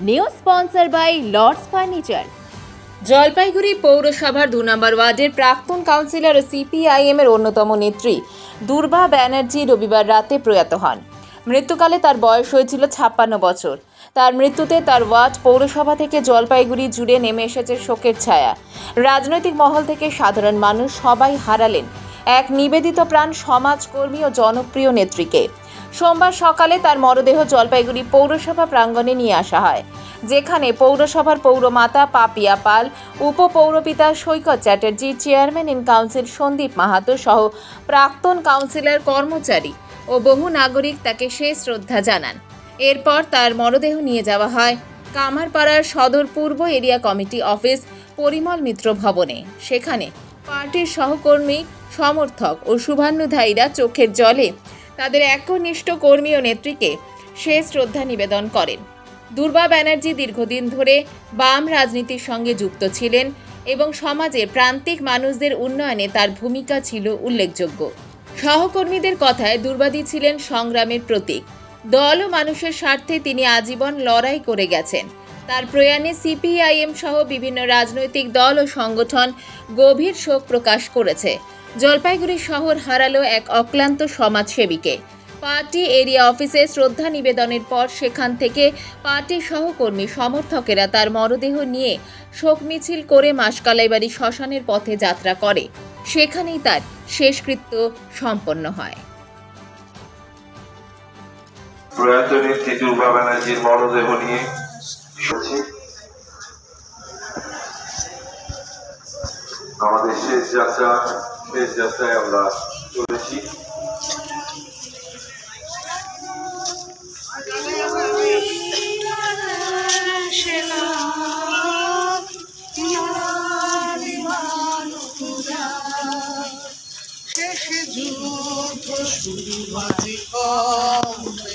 New sponsor by Lords furniture Jalpaiguri পৌরসভার দু নম্বর ওয়ার্ডের প্রাক্তন কাউন্সিলর সিপিআইএম এর অন্যতম নেত্রী দুর্বা ব্যানার্জি রবিবার রাতে প্রয়াত হন। মৃত্যুকালে তার বয়স হয়েছিল ছাপ্পান্ন বছর। তার মৃত্যুতে তার ওয়ার্ড পৌরসভা থেকে জলপাইগুড়ি জুড়ে নেমে এসেছে শোকের ছায়া। রাজনৈতিক মহল থেকে সাধারণ মানুষ সবাই হারালেন। এক নিবেদিত প্রাণ সমাজকর্মী ও জনপ্রিয় নেত্রীকে। সোমবার সকালে তার মরদেহ জলপাইগুড়ি পৌরসভা প্রাঙ্গণে নিয়ে আসা হয়, যেখানে পৌরসভার পৌরমাতা Papiya Pal, উপপৌরপিতা Saikat Chatterjee, chairman in council Sandip Mahato সহ প্রাক্তন কাউন্সিলর কর্মচারী ও বহু নাগরিক তাকে শেষ শ্রদ্ধা জানান। এরপর তার মরদেহ নিয়ে যাওয়া হয় কামারপাড়ার সদর পূর্ব area committee office, Parimal Mitra ভবনে। সেখানে পার্টির সহকর্মী, সমর্থক ও শুভান্নুধায়ীরা চোখের জলে তাদের একনিষ্ঠ কর্মী ও নেত্রীকে শেষ শ্রদ্ধা নিবেদন করেন। দুর্বা ব্যানার্জি দীর্ঘদিন ধরে বাম রাজনীতির সঙ্গে যুক্ত ছিলেন এবং সমাজে প্রান্তিক মানুষদের উন্নয়নে তার ভূমিকা ছিল উল্লেখযোগ্য। সহকর্মীদের কথায় দুর্বাদী ছিলেন সংগ্রামের প্রতীক। দল ও মানুষের স্বার্থে তিনি আজীবন লড়াই করে গেছেন। তার প্রয়াণে সিপিআইএম সহ বিভিন্ন রাজনৈতিক দল ও সংগঠন গভীর শোক প্রকাশ করেছে। জলপাইগুড়ি শহর হারালো এক অক্লান্ত সমাজসেবীকে। পার্টি এরিয়া অফিসে শ্রদ্ধা নিবেদনের পর সেখান থেকে পার্টির সহকর্মী সমর্থকেরা তার মরদেহ নিয়ে শোক মিছিল করে মাসকালাইবাড়ি শ্মশানের পথে যাত্রা করে। সেখানেই তার শেষকৃত্য সম্পন্ন হয়। প্রয়াত নেত্রী দুর্গা ব্যানার্জির মরদেহ নিয়ে আমাদের শেষ যাত্রা শেষ যাত্রায় আমরা চলেছি শুরু বাজি কমবে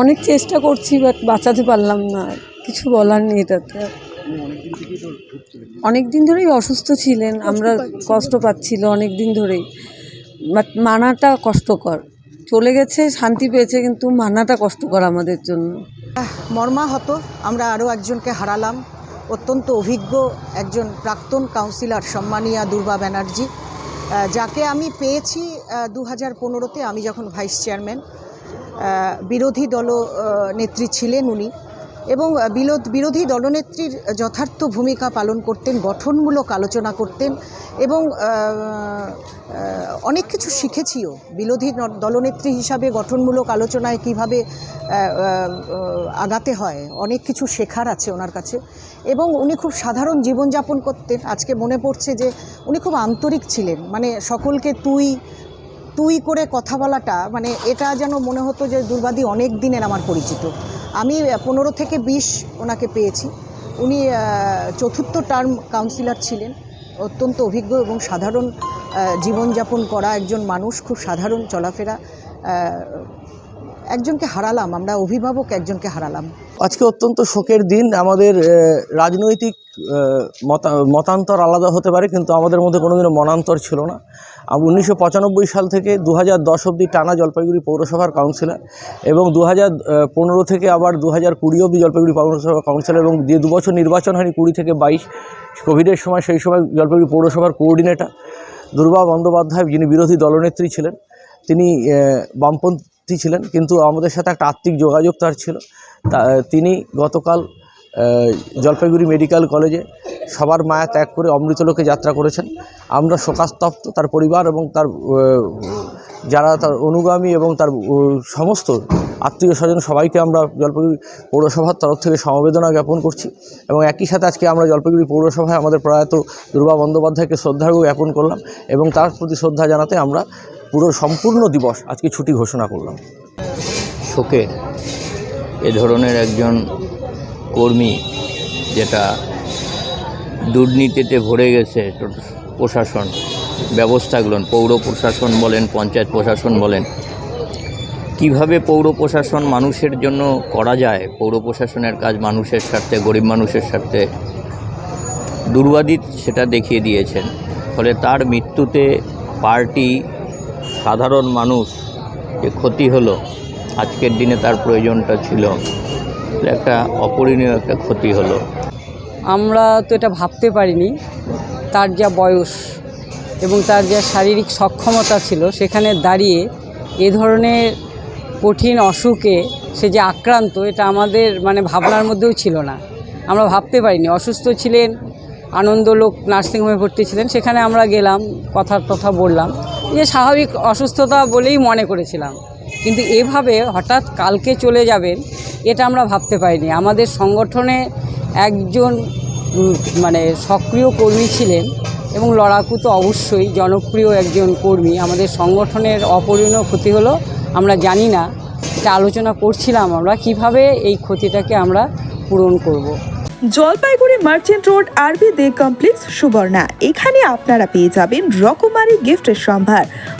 অনেক চেষ্টা করছি বাট বাঁচাতে পারলাম না। কিছু বলার নেই এটাতে। অনেক দিন ধরেই অসুস্থ ছিলেন, আমরা কষ্ট পাচ্ছিল অনেক দিন ধরেই। বাট মানাটা কষ্টকর। চলে গেছে, শান্তি পেয়েছে, কিন্তু মানাটা কষ্টকর আমাদের জন্য। মর্মাহত, আমরা আরও একজনকে হারালাম। অত্যন্ত অভিজ্ঞ একজন প্রাক্তন কাউন্সিলর সম্মানিয়া দুর্বা ব্যানার্জি। যাকে আমি পেয়েছি দু হাজার পনেরোতে আমি যখন ভাইস চেয়ারম্যান বিরোধী দল নেত্রী ছিলেন উনি এবং বিরোধ- দলনেত্রীর যথার্থ ভূমিকা পালন করতেন, গঠনমূলক আলোচনা করতেন এবং অনেক কিছু শিখেছিও। বিরোধী দলনেত্রী হিসাবে গঠনমূলক আলোচনায় কীভাবে আগাতে হয়, অনেক কিছু শেখার আছে ওনার কাছে এবং উনি খুব সাধারণ জীবনযাপন করতেন। আজকে মনে পড়ছে যে উনি খুব আন্তরিক ছিলেন। মানে সকলকে তুই তুই করে কথা বলাটা মানে এটা যেন মনে হতো যে দুর্বাদী অনেক দিনের আমার পরিচিত। আমি পনেরো থেকে বিশ ওনাকে পেয়েছি। উনি চতুর্থ টার্ম কাউন্সিলর ছিলেন। অত্যন্ত অভিজ্ঞ এবং সাধারণ জীবনযাপন করা একজন মানুষ, খুব সাধারণ চলাফেরা। একজনকে হারালাম, আমরা অভিভাবক একজনকে হারালাম। আজকে অত্যন্ত শোকের দিন। আমাদের রাজনৈতিক মতা- মতান্তর আলাদা হতে পারে, কিন্তু আমাদের মধ্যে কোনোদিনও মনান্তর ছিল না। উনিশশো পঁচানব্বই সাল থেকে দু হাজার দশ অবধি টানা জলপাইগুড়ি পৌরসভার কাউন্সিলর এবং দু হাজার পনেরো থেকে আবার দু হাজার কুড়ি অবধি জলপাইগুড়ি পৌরসভার কাউন্সিলর এবং যে দুবছর নির্বাচন হয়নি, কুড়ি থেকে বাইশ, কোভিডের সময় সেই সময় জলপাইগুড়ি পৌরসভার কোঅর্ডিনেটর দুর্বা বন্দ্যোপাধ্যায়, যিনি বিরোধী দলনেত্রী ছিলেন, তিনি বামপন্থী ছিলেন, কিন্তু আমাদের সাথে একটা আত্মিক যোগাযোগ তার ছিল। তিনি গতকাল জলপাইগুড়ি মেডিকেল কলেজে সবার মায়া ত্যাগ করে অমৃতলোকে যাত্রা করেছেন। আমরা শোকাস্তপ্ত তার পরিবার এবং তার যারা তার অনুগামী এবং তার সমস্ত আত্মীয় স্বজন সবাইকে আমরা জলপাইগুড়ি পৌরসভার তরফ থেকে সমবেদনা জ্ঞাপন করছি এবং একই সাথে আজকে আমরা জলপাইগুড়ি পৌরসভায় আমাদের প্রয়াত দুর্গা বন্দ্যোপাধ্যায়কে শ্রদ্ধার্ঘ্য জ্ঞাপন করলাম এবং তার প্রতি শ্রদ্ধা জানাতে আমরা পুরো সম্পূর্ণ দিবস আজকে ছুটি ঘোষণা করলাম। শোকের এ ধরনের একজন কর্মী যেটা দুর্নীতিতে ভরে গেছে প্রশাসন ব্যবস্থাগুলো পৌর প্রশাসন বলেন, পঞ্চায়েত প্রশাসন বলেন, কীভাবে পৌর প্রশাসন মানুষের জন্য করা যায়? পৌর প্রশাসনের কাজ মানুষের স্বার্থে, গরিব মানুষের স্বার্থে। দুর্বাদিত সেটা দেখিয়ে দিয়েছেন। ফলে তার মৃত্যুতে পার্টি সাধারণ মানুষ যে ক্ষতি হলো। আজকের দিনে তার প্রয়োজনটা ছিল। একটা অপরিণীয় একটা ক্ষতি হলো। আমরা তো এটা ভাবতে পারিনি। তার যা বয়স এবং তার যা শারীরিক সক্ষমতা ছিল, সেখানে দাঁড়িয়ে এ ধরনের কঠিন অসুখে সে যে আক্রান্ত, এটা আমাদের মানে ভাবনার মধ্যেও ছিল না। আমরা ভাবতে পারিনি। অসুস্থ ছিলেন আনন্দলোক নার্সিংহোমে ভর্তি ছিলেন, সেখানে আমরা গেলাম কথা কথা বললাম। যে স্বাভাবিক অসুস্থতা বলেই মনে করেছিলাম। কিন্তু এভাবে হঠাৎ কালকে চলে যাবেন, এটা আমরা ভাবতে পারিনি। আমাদের সংগঠনে একজন মানে সক্রিয় কর্মী ছিলেন এবং লড়াকু তো অবশ্যই জনপ্রিয় একজন কর্মী। আমাদের সংগঠনের অপরিণীয় ক্ষতি হলো আমরা জানি না এটা আলোচনা করছিলাম আমরা কীভাবে এই ক্ষতিটাকে আমরা পূরণ করব। জলপাইগুড়ি মার্চেন্ট রোড আরবি দে কমপ্লেক্স সুবর্ণা। এখানে আপনারা পেয়ে যাবেন রকমারি গিফটের সম্ভার।